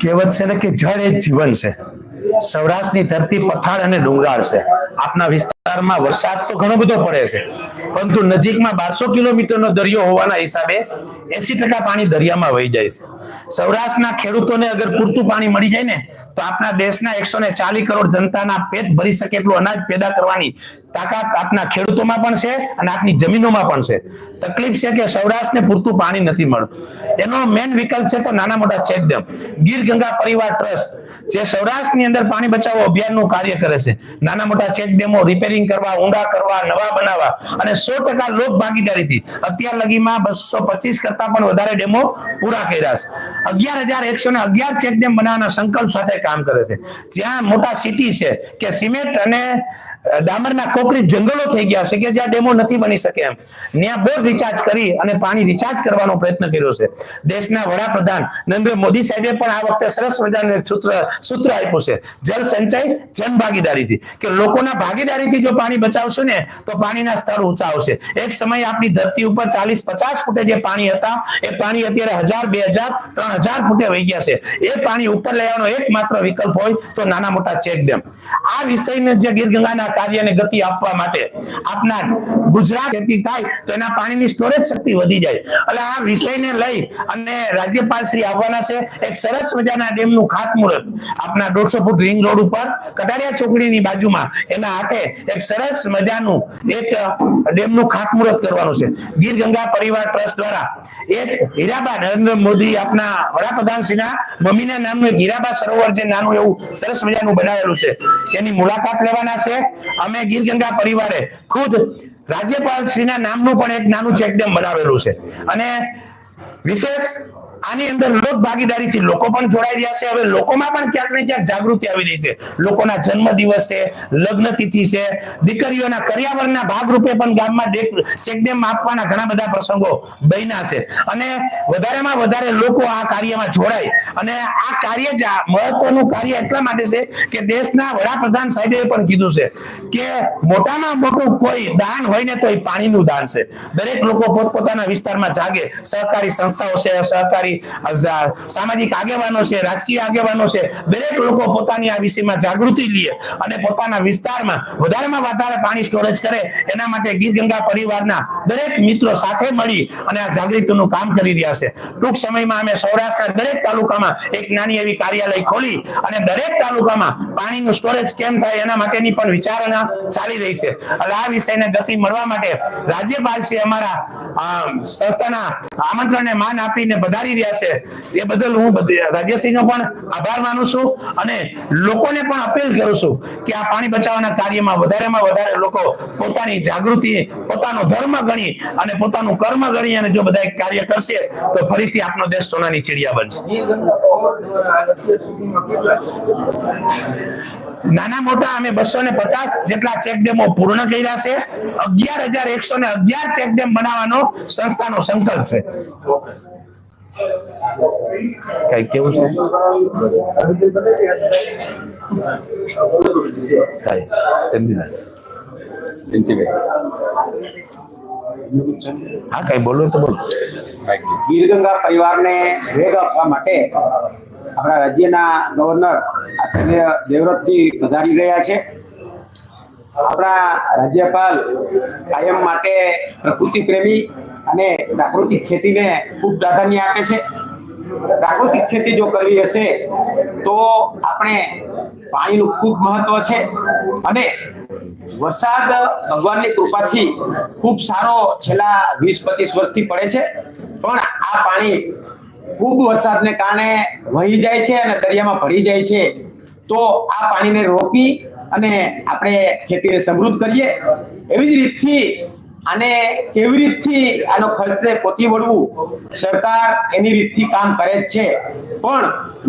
કહેવત છે ને કે જળ એ જીવન છે. સૌરાષ્ટ્રની ધરતી પઠાણ અને ડુંગરાળ છે. આપના વિસ્તારમાં વરસાદ તો ઘણો બધો પડે છે, પરંતુ નજીકમાં બારસો કિલોમીટરનો દરિયો હોવાના હિસાબે એસી ટકા પાણી દરિયામાં વહી જાય છે. સૌરાષ્ટ્રના ખેડૂતોને અગર પૂરતું પાણી મળી જાય ને, તો આપણા દેશના એકસો ને ચાલીસ કરોડ જનતાના પેટ ભરી શકે એટલું અનાજ પેદા કરવાની તાકાત આપના ખેડૂતોમાં પણ છે અને આપની જમીનોમાં પણ છે. તકલીફ છે કે સૌરાષ્ટ્રને પૂરતું પાણી નથી મળતું. એનો મેન વિકલ્પ છે તો નાના મોટા ચેકડેમ ગીર ગંગા પરિવાર ટ્રસ્ટ, જે સૌરાષ્ટ્રની અંદર પાણી બચાવો અભિયાનનું કાર્ય કરે છે. નાના મોટા ચેકડેમો રિપેરિંગ કરવા, ઊંડા કરવા, નવા બનાવવા અને સો ટકા લોક ભાગીદારીથી. અત્યાર લગીમાં બસો પચીસ કરતા પણ વધારે ડેમો પૂરા કર્યા છે. અગિયાર હજાર એકસો ને અગિયાર ચેકડેમ બનાવવાના સંકલ્પ સાથે કામ કરે છે. જ્યાં મોટા સિટી છે કે સિમેન્ટ અને ડામરના કોકરી જંગલો થઈ ગયા છે કે જ્યાં ડેમો નથી બની શકે એમ. ત્યાં બોર રિચાર્જ કરી અને પાણી રિચાર્જ કરવાનો પ્રયત્ન કર્યો છે. દેશના વડાપ્રધાન નરેન્દ્ર મોદી સાહેબે પણ આ વખતે સરસ મજાનું સૂત્ર સૂત્ર આપ્યું છે. જલ સંચય, જન ભાગીદારીથી. કે લોકોના ભાગીદારીથી જો પાણી બચાવશું ને, તો પાણીના સ્તર ઊંચા આવશે. એક સમય આપણી ધરતી ઉપર ચાલીસ, પચાસ ફૂટે જે પાણી હતા, એ પાણી અત્યારે હજાર, બે હજાર, ત્રણ હજાર ફૂટે વહી ગયા છે. એ પાણી ઉપર લેવાનો એકમાત્ર વિકલ્પ હોય તો નાના મોટા ચેક ડેમ. આ વિષયને જે ગીર ગંગાના કાર્યને ગતિ આપવા માટે આપના ગુજરાત ખેતી થાય તો એના પાણીની સ્ટોરેજ શક્તિ વધી જાય. એટલે આ વિષયને લઈ અને રાજ્યપાલ શ્રી આવવાના છે, એક સરસ મજાના ડેમનું ખાતમુહૂર્ત આપના દોઢસો ફૂટ રિંગ રોડ ઉપર, કટારિયા ચોકડીની બાજુમાં એના હાથે એક સરસ મજાનું એક ડેમનું ખાતમુહૂર્ત કરવાનું છે. ગીર ગંગા પરિવાર ટ્રસ્ટ દ્વારા એક હીરાબા નરેન્દ્ર મોદી આપના સરોવર જે નાનું એવું સરસ મજાનું બનાવેલું છે. એની મુલાકાત લેવાના છે. અમે ગીર પરિવારે ખુદ રાજ્યપાલ શ્રીના નામનું પણ એક નાનું ચેકડેમ બનાવેલું છે. અને વિશેષ આની અંદર લોક ભાગીદારીથી લોકો પણ જોડાઈ રહ્યા છે. હવે લોકોમાં પણ ક્યાંક ને ક્યાંક જાગૃતિ આવી રહી છે. લોકોના જન્મ દિવસ છે, લગ્ન તિથિ છે, દીકરીઓના કરિયાવરના ભાગરૂપે પણ ગામમાં ચેકડેમ આપવાના ઘણા બધા પ્રસંગો બન્યા છે. અને વધારેમાં વધારે લોકો આ કાર્યમાં જોડાય. અને આ કાર્ય જ મહત્વનું કાર્ય એટલા માટે છે કે દેશના વડાપ્રધાન સાહેબે પણ કીધું છે કે મોટામાં મોટું કોઈ દાન હોય ને તો એ પાણીનું દાન છે. દરેક લોકો પોતપોતાના વિસ્તારમાં જાગે. સહકારી સંસ્થાઓ છે, સહકારી સામાજિક આગેવાનો છે, રાજકીય આગેવાનો છે, દરેક લોકો પોતાની આ વિષયમાં જાગૃતિ લે અને પોતાના વિસ્તારમાં વધારેમાં વધારે પાણી સ્ટોરેજ કરે એના માટે ગીર ગંગા પરિવારના દરેક મિત્રો સાથે મળી અને આ જાગૃતિનું કામ કરી રહ્યા છે. ટૂંક સમયમાં અમે સૌરાષ્ટ્રના દરેક તાલુકામાં એક નાની એવી કાર્યાલય ખોલી અને દરેક તાલુકામાં પાણીનું સ્ટોરેજ કેમ થાય એના માટેની પણ વિચારણા ચાલી રહી છે. એટલે આ વિષયને ગતિ મળવા માટે રાજ્યપાલ શ્રી અમારા સંસ્થાના આમંત્રણને માન આપીને પધારી રહ્યા છે. એ બદલ હું રાજ્યશ્રીનો પણ આભાર માનું છું અને લોકોને પણ અપીલ કરું છું કે આ પાણી બચાવવાના કાર્યમાં વધારેમાં વધારે લોકો પોતાની જાગૃતિ, પોતાનો ધર્મ ગણી અને પોતાનું કર્મ ગણી અને જો બધા કાર્ય કરશે તો ફરીથી આપનો દેશ સોનાની ચિડિયા બનશે. નાના મોટા અમે બસો ને પચાસ જેટલા ચેક ડેમો પૂર્ણ કર્યા છે. અગિયાર હજાર એકસો ને અગિયાર ચેકડેમ બનાવવાનો સંસ્થાનો સંકલ્પ છે. કઈ કેવું છે? કઈ ચંદીલાલ. હા, કઈ બોલો તો બોલો. ગીરગંગા પરિવારને વેગ આપવા માટે આપણા રાજ્યના ગવર્નર આચાર્ય દેવવ્રતજી પધારી રહ્યા છે. આપણા રાજ્યપાલ કાયમ માટે પ્રકૃતિ પ્રેમી અને પ્રાકૃતિક ખેતીને ખૂબ પ્રાધાન્ય આપે છે. પ્રાકૃતિક ખેતી જો કરવી હશે તો આપણે પાણીનું ખૂબ મહત્વ છે અને વરસાદ ભગવાનની કૃપાથી ખૂબ સારો છેલ્લા વીસ, પચીસ વર્ષથી પડે છે. પણ આ પાણી ખૂબ વરસાદને કારણે વહી જાય છે અને દરિયામાં ભળી જાય છે. તો આ પાણીને રોકી અને આપણે ખેતીને સમૃદ્ધ કરીએ. એવી જ રીતથી આને કેવી રીતથી આનો ખર્ચને પોતી વળવું સરકાર એની રીતથી કામ કરે જ છે. પણ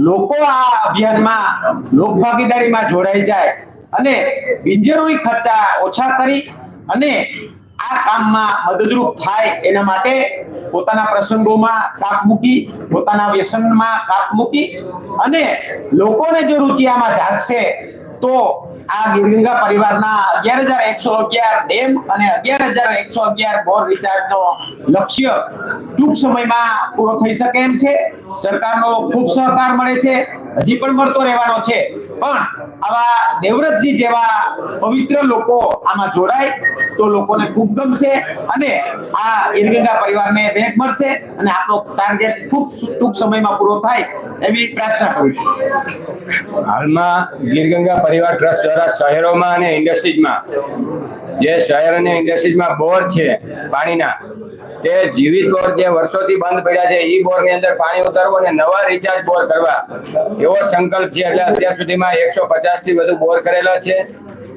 લોકો આ અભિયાનમાં લોકભાગીદારીમાં જોડાઈ જાય અને બિનજરૂરી ખર્ચા ઓછા કરી અને આ કામમાં મદદરૂપ થાય એના માટે પોતાના પ્રસંગોમાં કાપ મૂકી, પોતાના વ્યસનમાં કાપ મૂકી અને લોકોને જો રુચિ જાગશે, તો આ ગિરગંગા પરિવારના અગિયાર હજાર એકસો અગિયાર ડેમ અને અગિયાર હજાર એકસો અગિયાર બોર રિચાર્જનો લક્ષ્ય ટૂંક સમયમાં પૂરો થઈ શકે એમ છે. સરકારનો ખૂબ સહકાર મળે છે. હજી પણ મળતો રહેવાનો છે. પણ આવા દેવવ્રતજી જેવા પવિત્ર લોકો આમાં જોડાય તો લોકોને ખૂબ ગમશે અને આ ઇરવિંદા પરિવારને વેગ મળશે અને આપણો ટાર્ગેટ ખૂબ ટૂંક સમયમાં પૂરો થાય એવી પ્રાર્થના કરું છું. હાલમાં ગીરગંગા પરિવાર ટ્રસ્ટ દ્વારા શહેરોમાં અને ઇન્ડસ્ટ્રીઝમાં જે શહેર અને ઇન્ડસ્ટ્રીઝમાં બોર છે પાણીના તે જીવિત બોર જે વર્ષોથી બંધ પડ્યા છે, ઈ બોરની અંદર પાણી ઉતારવું અને નવા રિચાર્જ બોર કરવા. એવો સંકલ્પ છે એટલે અત્યાર સુધીમાં એકસો પચાસથી વધુ બોર કરેલા છે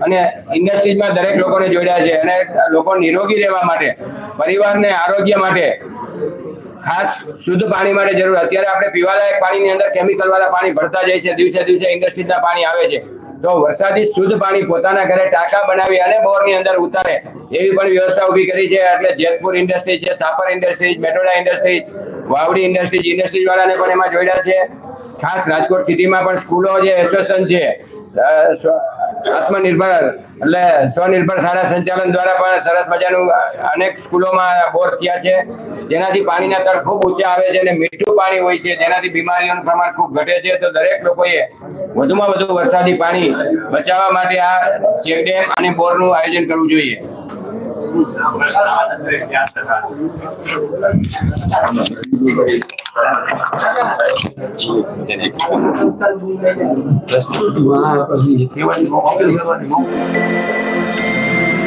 અને ઇન્ડસ્ટ્રીઝમાં દરેક લોકોને જોડ્યા છે અને લોકો નિરોગી રહેવા માટે, પરિવારને આરોગ્ય માટે ખાસ શુદ્ધ પાણી માટે જરૂર. અત્યારે આપણે પીવાલાયક પાણીની અંદર કેમિકલ વાળા પાણી ભરતા જાય છે દિવસે દિવસે ઇન્ડસ્ટ્રીઝના પાણી આવે છે. તો વરસાદી શુદ્ધ પાણી પોતાના ઘરે ટાંકા બનાવી અને બોરની અંદર ઉતારે. એવી પણ વ્યવસ્થા ઊભી કરી છે. એટલે જેતપુર ઇન્ડસ્ટ્રી છે, Sapar industries Metoda industries Vavdi industries industries વાળાને પણ એમાં જોડ્યા છે. ખાસ રાજકોટ સિટીમાં પણ સ્કૂલો જે એસોસિએશન છે. આત્મનિર્ભર, એટલે સ્વનિર્ભર શાળા સંચાલન દ્વારા પણ સરસ મજાનું અનેક સ્કૂલોમાં બોર થયા છે. જેનાથી પાણીના તળ ખૂબ ઊંચા આવે છે અને મીઠું પાણી હોય છે. જેનાથી બીમારીઓનું પ્રમાણ ખૂબ ઘટે છે. તો દરેક લોકોએ વધુમાં વધુ વરસાદી પાણી બચાવવા માટે આ ચેકડેમ અને બોરનું આયોજન કરવું જોઈએ. હા